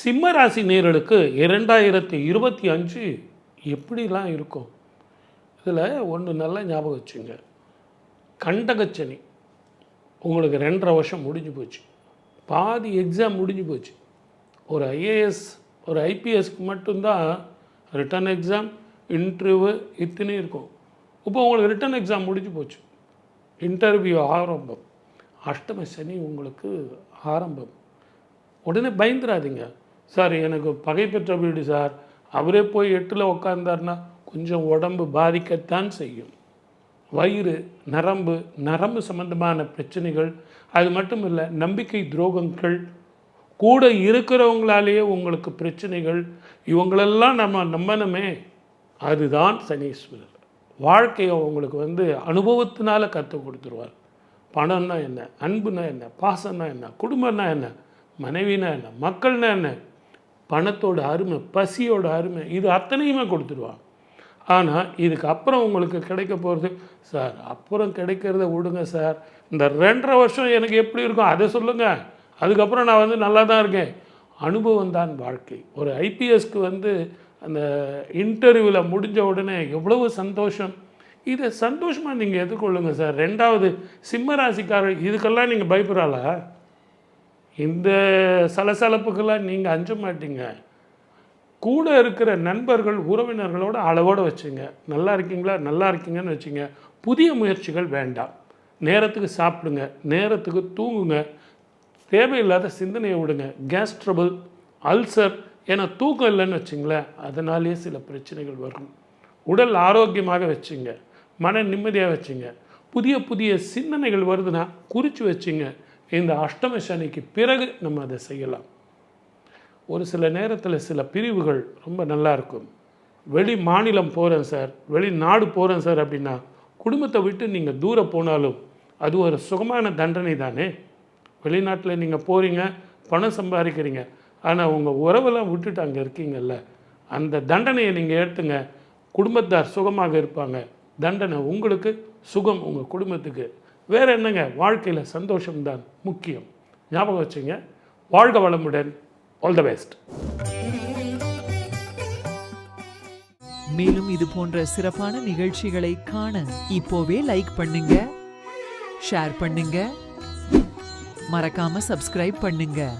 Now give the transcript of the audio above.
சிம்ம ராசி நேர்களுக்கு இரண்டாயிரத்தி இருபத்தி அஞ்சு எப்படிலாம் இருக்கும்? இதில் ஒன்று நல்லா ஞாபகம் வச்சுங்க. கண்டகச்சனி உங்களுக்கு ரெண்டரை வருஷம் முடிஞ்சு போச்சு. பாதி எக்ஸாம் முடிஞ்சு போச்சு. ஒரு ஐஏஎஸ் ஒரு ஐபிஎஸ்க்கு மட்டும்தான் ரிட்டன் எக்ஸாம் இன்டர்வியூ இத்தனை இருக்கும். இப்போ உங்களுக்கு ரிட்டன் எக்ஸாம் முடிஞ்சு போச்சு. இன்டர்வியூ ஆரம்பம். அஷ்டம சனி உங்களுக்கு ஆரம்பம். உடனே பயந்துடாதீங்க சார் எனக்கு பகை பெற்ற வீடு சார் அவரே போய் எட்டில் உட்காந்தார்னா கொஞ்சம் உடம்பு பாதிக்கத்தான் செய்யும். வயிறு நரம்பு நரம்பு சம்பந்தமான பிரச்சனைகள் அது மட்டும் இல்லை நம்பிக்கை துரோகங்கள் கூட இருக்கிறவங்களாலேயே உங்களுக்கு பிரச்சனைகள் இவங்களெல்லாம் நம்ம நம்பணுமே. அதுதான் சனீஸ்வரர். வாழ்க்கையை உங்களுக்கு வந்து அனுபவத்தினால் கற்றுக் கொடுத்துருவார். பணம்னா என்ன அன்புனா என்ன பாசம்னா என்ன குடும்பம்னா என்ன மனைவினா என்ன மக்கள்னா என்ன பணத்தோட அருமை பசியோட அருமை இது அத்தனையுமே கொடுத்துருவான் ஆனால் இதுக்கு அப்புறம் உங்களுக்கு கிடைக்க போகிறது சார் அப்புறம் கிடைக்கிறத விடுங்க சார். இந்த ரெண்டரை வருஷம் எனக்கு எப்படி இருக்கும் அதை சொல்லுங்கள் அதுக்கப்புறம் நான் வந்து நல்லா தான் இருக்கேன். அனுபவம் தான் வாழ்க்கை. ஒரு ஐபிஎஸ்க்கு வந்து அந்த இன்டர்வியூவில் முடிஞ்ச உடனே எவ்வளவு சந்தோஷம். இதை சந்தோஷமாக நீங்கள் எதிர்கொள்ளுங்கள் சார். ரெண்டாவது சிம்ம ராசிக்காரர் இதுக்கெல்லாம் நீங்கள் பயப்படுறாளா? இந்த சலசலப்புக்கெல்லாம் நீங்கள் அஞ்ச மாட்டீங்க. கூட இருக்கிற நண்பர்கள் உறவினர்களோட அளவோடு வச்சுங்க. நல்லா இருக்கீங்களா? நல்லா இருக்கீங்கன்னு வச்சுங்க. புதிய முயற்சிகள் வேண்டாம். நேரத்துக்கு சாப்பிடுங்க. நேரத்துக்கு தூங்குங்க. தேவையில்லாத சிந்தனையை விடுங்க. கேஸ் ட்ரபிள் அல்சர் ஏன்னா தூக்கம் இல்லைன்னு வச்சுங்களேன் அதனாலேயே சில பிரச்சனைகள் வரும். உடல் ஆரோக்கியமாக வச்சுங்க. மன நிம்மதியாக வச்சுங்க. புதிய புதிய சிந்தனைகள் வருதுன்னா குறித்து வச்சுங்க. இந்த அஷ்டம சனிக்கு பிறகு நம்ம அதை செய்யலாம். ஒரு சில நேரத்தில் சில பிரிவுகள் ரொம்ப நல்லா இருக்கும். வெளி மாநிலம் போகிறேன் சார் வெளி நாடு போகிறேன் சார் அப்படின்னா குடும்பத்தை விட்டு நீங்கள் தூரம் போனாலும் அது ஒரு சுகமான தண்டனை தானே? வெளிநாட்டில் நீங்கள் போகிறீங்க பணம் சம்பாதிக்கிறீங்க ஆனால் உங்கள் உறவெல்லாம் விட்டுட்டு அங்கே இருக்கீங்கல்ல அந்த தண்டனையை நீங்கள் ஏற்றுங்க குடும்பத்தார் சுகமாக இருப்பாங்க. தண்டனை உங்களுக்கு சுகம் உங்கள் குடும்பத்துக்கு. வேறு என்னங்க? வாழ்க்கையில் சந்தோஷம்தான் முக்கியம். ஞாபகம் வச்சுங்க. வாழ்க வளமுடன். ஆல் த பெஸ்ட் மேலும் இது போன்ற சிறப்பான நிகழ்ச்சிகளை காண இப்போவே லைக் பண்ணுங்க. ஷேர் பண்ணுங்க. மறக்காம சப்ஸ்கிரைப் பண்ணுங்க.